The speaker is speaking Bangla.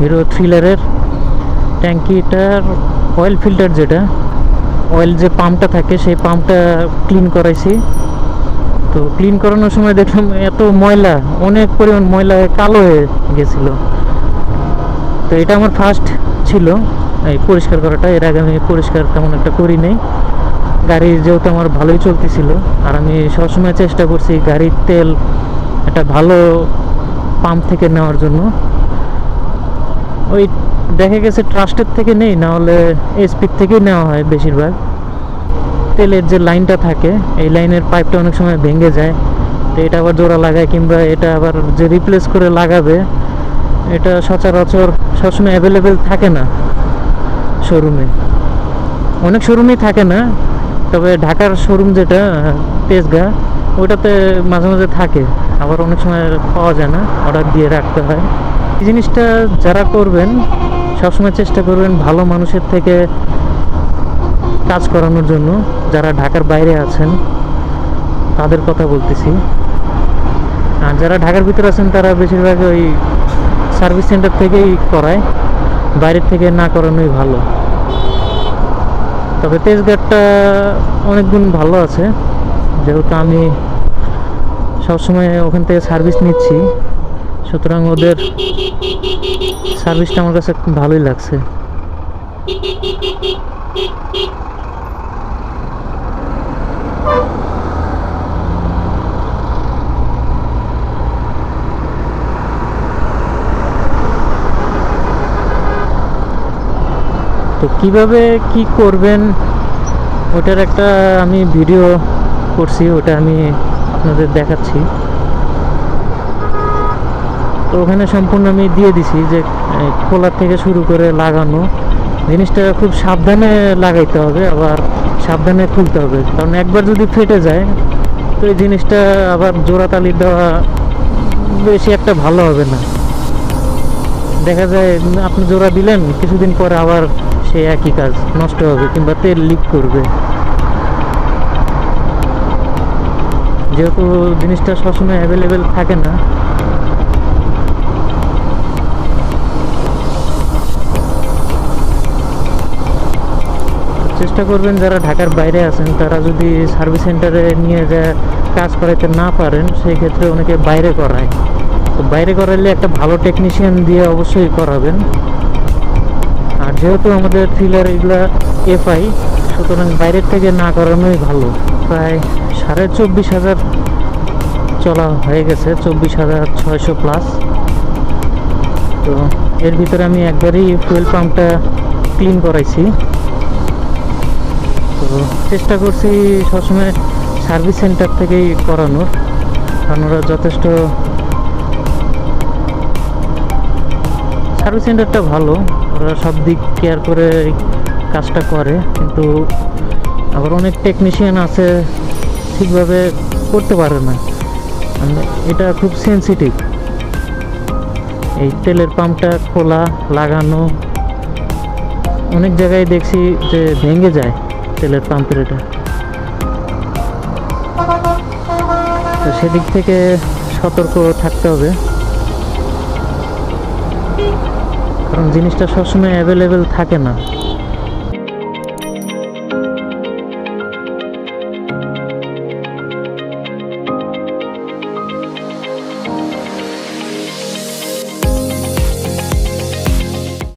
হিরো থ্রিলারের। ট্যাঙ্কিটার অয়েল ফিল্টার যেটা অয়েল যে পাম্পটা থাকে, সেই পাম্পটা ক্লিন করাইছি। তো ক্লিন করানোর সময় দেখলাম এত ময়লা, অনেক পরিমাণ ময়লা হয়ে কালো হয়ে গেছিল। তো এটা আমার ফার্স্ট ছিল, এই পরিষ্কার করাটা। এর আগে আমি পরিষ্কার তেমন একটা করি নাই। গাড়ি যেহেতু আমার ভালোই চলতেছিল, আর আমি সবসময় চেষ্টা করছি গাড়ির তেল একটা ভালো পাম্প থেকে নেওয়ার জন্য। ওই দেখা গেছে ট্রাস্টের থেকে নেই, না হলে এসপির থেকেই নেওয়া হয় বেশিরভাগ। তেলের যে লাইনটা থাকে, এই লাইনের পাইপটা অনেক সময় ভেঙে যায়। তো এটা আবার জোড়া লাগায়, কিংবা এটা আবার যে রিপ্লেস করে লাগাবে, এটা সচরাচর সবসময় অ্যাভেলেবেল থাকে না শোরুমে অনেক শোরুমেই থাকে না, তবে ঢাকার শোরুম যেটা, তেজগা, ওটাতে মাঝে মাঝে থাকে। আবার অনেক সময় পাওয়া যায় না, অর্ডার দিয়ে রাখতে হয়। এই জিনিসটা যারা করবেন, সবসময় চেষ্টা করবেন ভালো মানুষের থেকে কাজ করানোর জন্য। যারা ঢাকার বাইরে আছেন, তাদের কথা বলতেছি। আর যারা ঢাকার ভিতরে আছেন, তারা বেশিরভাগ ওই সার্ভিস সেন্টার থেকেই করায়। বাইরের থেকে না করানোই ভালো। তবে তেজগাঁটটা অনেক গুণ ভালো আছে। যেহেতু আমি সবসময় ওখান থেকে সার্ভিস নিচ্ছি। সুতরাং ওদের সার্ভিসটা আমার কাছে ভালোই লাগছে। তো কীভাবে কি করবেন, ওটার একটা আমি ভিডিও করছি, ওটা আমি আপনাদের দেখাচ্ছি। তো ওখানে সম্পূর্ণ আমি দিয়ে দিছি যে এ, খোলা থেকে শুরু করে লাগানো জিনিসটা খুব সাবধানে লাগাইতে হবে আবার সাবধানে খুলতে হবে। কারণ একবার যদি ফেটে যায় তো এই জিনিসটা আবার জোড়াতালি দেওয়া বেশি একটা ভালো হবে না। দেখা যায় আপনি জোড়া দিলেন কিছুদিন পরে আবার সেই একই কাজ নষ্ট হবে কিংবা তেল লিক করবে। যেহেতু জিনিসটা সবসময় অ্যাভেলেবেল থাকে না চেষ্টা করবেন যারা ঢাকার বাইরে আছেন, তারা যদি সার্ভিস সেন্টারে নিয়ে যা কাজ করাইতে না পারেন, সেই ক্ষেত্রে অনেকে বাইরে করায়। তো বাইরে করাইলে একটা ভালো টেকনিশিয়ান দিয়ে অবশ্যই করাবেন। আর যেহেতু আমাদের থ্রিলার এগুলা এফআই সুতরাং বাইরের থেকে না করানোই ভালো। প্রায় সাড়ে চব্বিশ হাজার চলা হয়ে গেছে, চব্বিশ হাজার ছয়শো প্লাস তো এর ভিতরে আমি একবারই ফুয়েল পাম্পটা ক্লিন করাইছি। তো চেষ্টা করছি সবসময় সার্ভিস সেন্টার থেকেই করানোর, কারণ ওরা যথেষ্ট সার্ভিস সেন্টারটা ভালো, ওরা সব দিক কেয়ার করে কাজটা করে, কিন্তু আবার অনেক টেকনিশিয়ান আছে, ঠিকভাবে করতে পারে না। মানে এটা খুব সেন্সিটিভ এই তেলের পাম্পটা খোলা, লাগানো, অনেক জায়গায় দেখছি যে ভেঙে যায়। তেলের পাম্পের এটা। তো সেদিক থেকে সতর্ক থাকতে হবে। কারণ জিনিসটা সবসময় অ্যাভেলেবেল থাকে না।